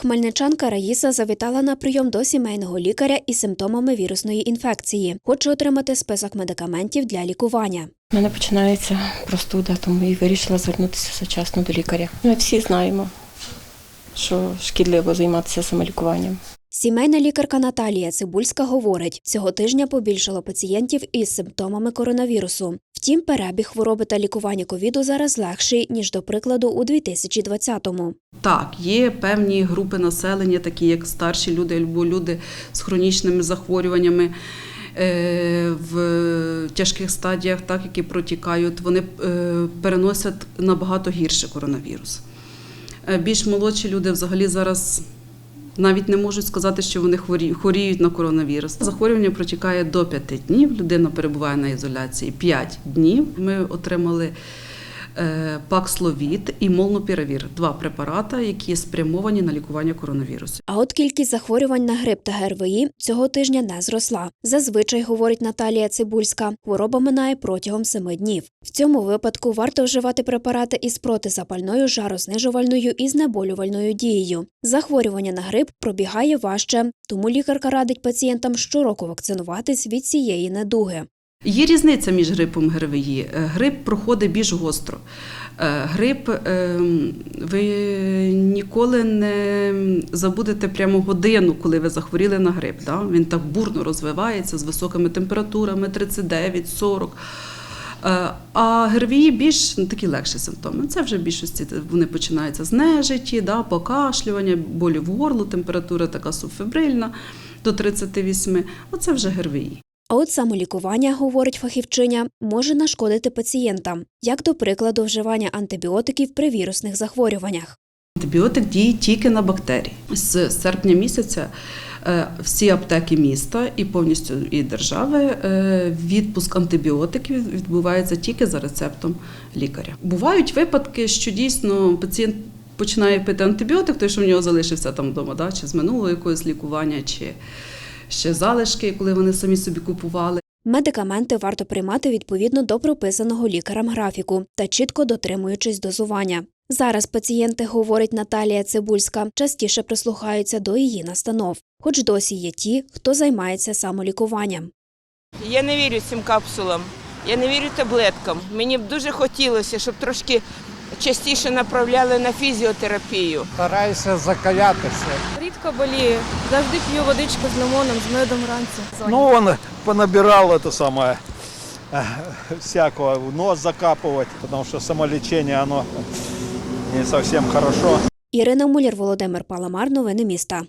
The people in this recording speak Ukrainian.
Хмельничанка Раїса завітала на прийом до сімейного лікаря із симптомами вірусної інфекції. Хоче отримати список медикаментів для лікування. У мене починається простуда, тому і вирішила звернутися сучасно до лікаря. Ми всі знаємо, що шкідливо займатися самолікуванням. Сімейна лікарка Наталія Цибульська говорить, цього тижня побільшало пацієнтів із симптомами коронавірусу. Втім, перебіг хвороби та лікування ковіду зараз легший ніж до прикладу у 2020-му. Так, є певні групи населення, такі як старші люди або люди з хронічними захворюваннями е, в тяжких стадіях, так, які протікають, вони е, переносять набагато гірше коронавірус. Е, Більш молодші люди взагалі зараз навіть не можуть сказати, що вони хворі- хворіють на коронавірус. Захворювання протікає до 5 днів. Людина перебуває на ізоляції 5 днів. Ми отримали Паксловід і Молнупіравір – два препарати, які спрямовані на лікування коронавірусу. А от кількість захворювань на грип та ГРВІ цього тижня не зросла. Зазвичай, говорить Наталія Цибульська, хвороба минає протягом семи днів. В цьому випадку варто вживати препарати із протизапальною, жарознижувальною і знеболювальною дією. Захворювання на грип пробігає важче, тому лікарка радить пацієнтам щороку вакцинуватись від цієї недуги. Є різниця між грипом. Е, Грип проходить більш гостро. Е, Грип е, ви ніколи не забудете прямо годину, коли ви захворіли на грип. Да? Він так бурно розвивається з високими температурами 39, 40. Е, А ГРВІ більш ну, такі легші симптоми. Це вже в більшості вони починаються з нежиті, да, покашлювання, болі в горлу, температура така субфебрильна до 38. Оце вже ГРВІ. А от самолікування, говорить фахівчиня, може нашкодити пацієнтам, як до прикладу вживання антибіотиків при вірусних захворюваннях. Антибіотик діє тільки на бактерії. З серпня місяця е, всі аптеки міста і повністю і держави е, відпуск антибіотиків відбувається тільки за рецептом лікаря. Бувають випадки, що дійсно пацієнт починає пити антибіотик, той, що в нього залишився там вдома, да, чи з минулого якогось лікування, чи ще залишки, коли вони самі собі купували. Медикаменти варто приймати відповідно до прописаного лікарем графіку та чітко дотримуючись дозування. Зараз пацієнти, говорить Наталія Цибульська, частіше прислухаються до її настанов, хоч досі є ті, хто займається самолікуванням. Я не вірю цим капсулам, я не вірю таблеткам. Мені б дуже хотілося, щоб трошки частіше направляли на фізіотерапію. Стараюся закалятися. Рідко болію. Завжди п'ю водичку з лимоном, з медом вранці. Ну, он понабирал это самое э, всякого в нос закапывать, потому что самолечение, оно не совсем хорошо. Ірина Муляр, Володимир Паламар. Новини міста.